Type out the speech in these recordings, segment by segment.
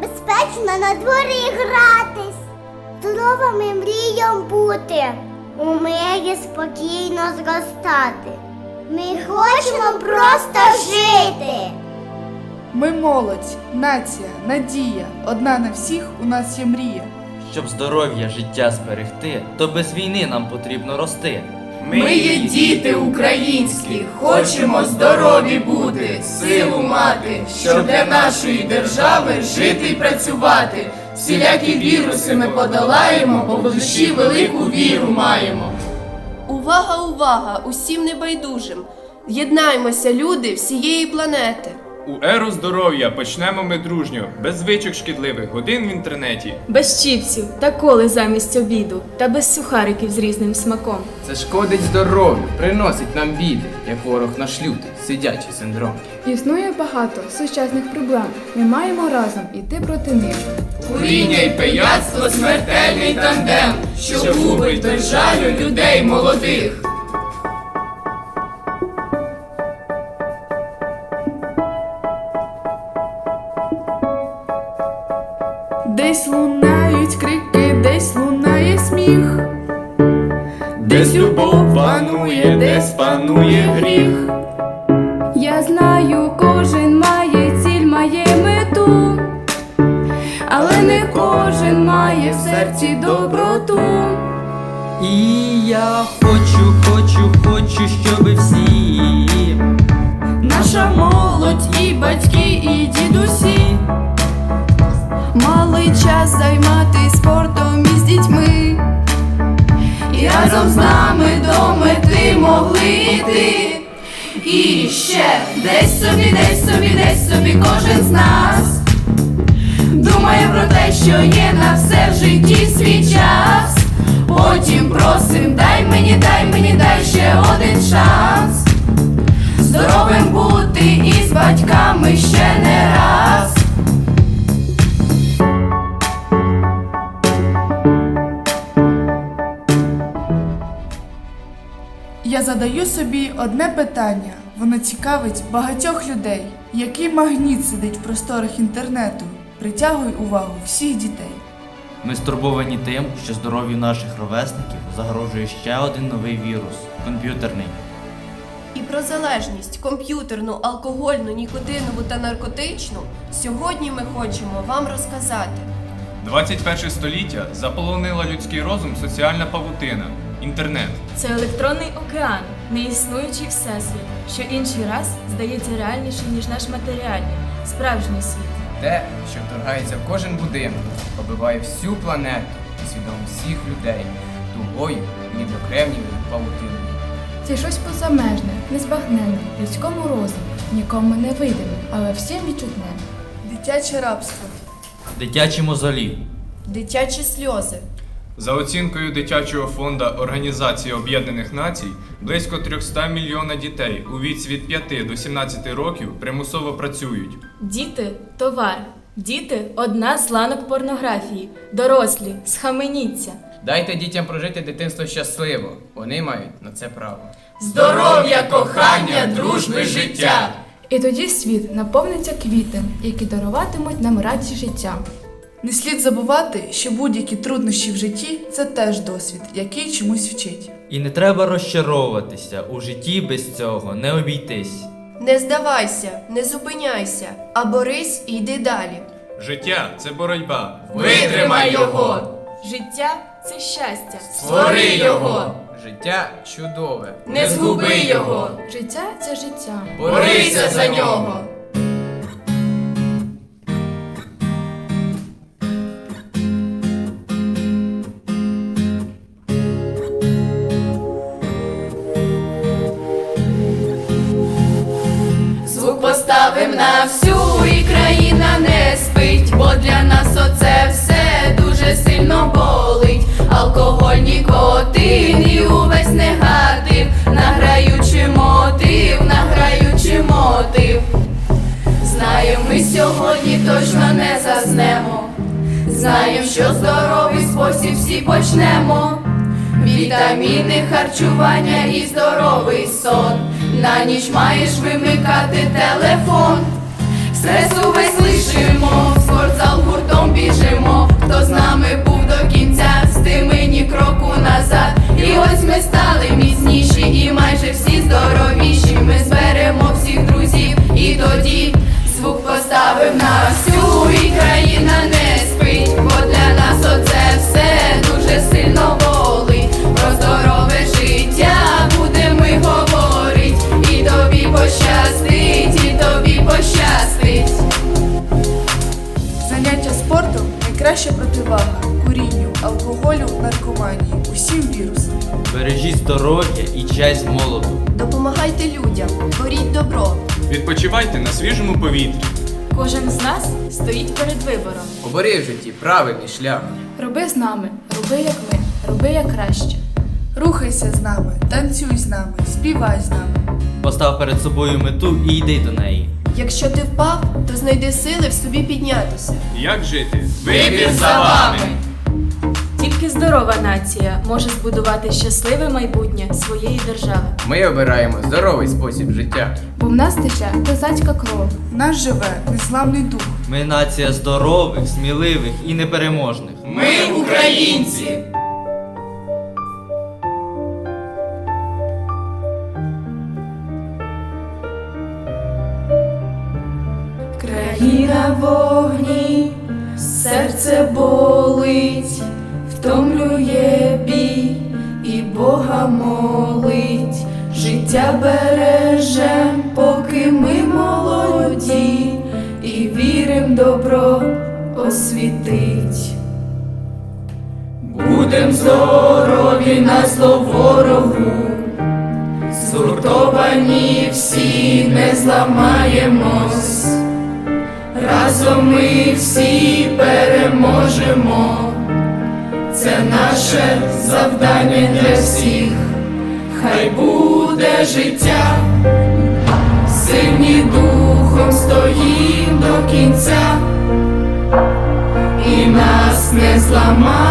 безпечно на дворі гратись, здоровими мріям бути, у мирі спокійно зростати. Ми хочемо просто жити. Ми молодь, нація, надія. Одна на всіх у нас є мрія. Щоб здоров'я життя зберегти, то без війни нам потрібно рости. Ми є діти українські, хочемо здорові бути, силу мати, щоб для нашої держави жити і працювати. Всілякі віруси ми подолаємо, бо в душі велику віру маємо. Увага, увага! Усім небайдужим! Єднаймося, люди всієї планети! У еру здоров'я почнемо ми дружньо, без звичок шкідливих, годин в інтернеті. Без чіпсів та коли замість обіду, та без сухариків з різним смаком. Це шкодить здоров'ю, приносить нам біди, як ворог наш лютий, сидячий синдром. Існує багато сучасних проблем. Ми маємо разом іти проти них. Куріння і пияцтво смертельний тандем, що губить без жалю людей молодих. Десь любов панує, десь панує гріх. Я знаю, кожен має ціль, має мету, але не кожен має в серці доброту. І я хочу, хочу, хочу, щоб всі Наша молодь і батьки, і дідусі мали час займатися спортом із дітьми, разом з нами до мети могли йти. І ще десь собі, десь собі, десь собі кожен з нас думає про те, що є на все в житті свій час. Потім просим, дай мені, дай мені, дай ще один шанс. Здоровим бути і з батьками ще не раз. Я задаю собі одне питання. Воно цікавить багатьох людей. Який магніт сидить в просторах інтернету? Притягує увагу всіх дітей. ми стурбовані тим, що здоров'ю наших ровесників загрожує ще один новий вірус комп'ютерний. І про залежність комп'ютерну, алкогольну, нікотинову та наркотичну сьогодні ми хочемо вам розказати. 21 століття заполонила людський розум соціальна павутина, інтернет. Це електронний океан, неіснуючий всесвіт, що інший раз здається реальніше, ніж наш матеріальний, справжній світ. Те, що вторгається в кожен будинок, побиває всю планету і свідомо всіх людей тугою відокремлює павутиною. Це щось позамежне, незбагненне, людському розуму, нікому не видиме, але всім відчутне. Дитяче рабство. Дитячі мозолі. Дитячі сльози. За оцінкою дитячого фонду Організації Об'єднаних Націй, близько 300 мільйона дітей у віці від 5 до 17 років примусово працюють. Діти товар. Діти одна з ланок порнографії. Дорослі, схаменіться. Дайте дітям прожити дитинство щасливо. Вони мають на це право. Здоров'я, кохання, дружне життя. І тоді світ наповниться квітем, які даруватимуть нам радість життя. Не слід забувати, що будь-які труднощі в житті це теж досвід, який чомусь вчить. І не треба розчаровуватися. У житті без цього не обійтись. Не здавайся, не зупиняйся, а борись і йди далі. Життя це боротьба. Витримай його, Життя це щастя. створи його, Життя чудове. не згуби його, Життя це життя. борися за нього. Поставим на всю і країна не спить, бо для нас оце все дуже сильно болить. Алкоголь, нікотин і увесь негатив, награючи мотив, награючи мотив. Знаємо, ми сьогодні точно не заснемо. Знаємо, що здоровий спосіб всі почнемо. Вітаміни, харчування і здоровий сон. На ніч маєш вмикати телефон, стресу весь лишимо, в спортзал гуртом біжимо, хто з нами був до кінця, з тими ні кроку назад. І ось ми стали міцніші, і майже всі здоровіші. Ми зберемо всіх. Честь молоду. Допомагайте людям, творіть добро. Відпочивайте на свіжому повітрі. Кожен з нас стоїть перед вибором. Обери в житті правильний шлях. Роби з нами, роби як ми, роби як краще. Рухайся з нами, танцюй з нами, співай з нами. Постав перед собою мету і йди до неї. Якщо ти впав, то знайди сили в собі піднятися. Як жити? Вибір за вами! Тільки здорова нація може збудувати щасливе майбутнє своєї держави. Ми обираємо здоровий спосіб життя. Бо в нас тече козацька кров. В нас живе незламний дух. Ми нація здорових, сміливих і непереможних. Ми українці! Країна вогні, серце болить, втомлює бій і Бога молить, життя бережем, поки ми молоді, і вірим добро освітить. Будем здорові на зло ворогу, згуртовані всі не зламаємось. Разом ми всі переможемо. Наше завдання для всіх. Хай буде життя, сильні духом стоїм до кінця, і нас не зламає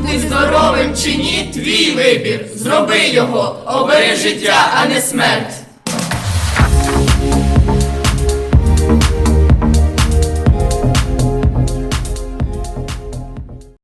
Бути здоровим чи ні, твій вибір. Зроби його, обери життя, а не смерть.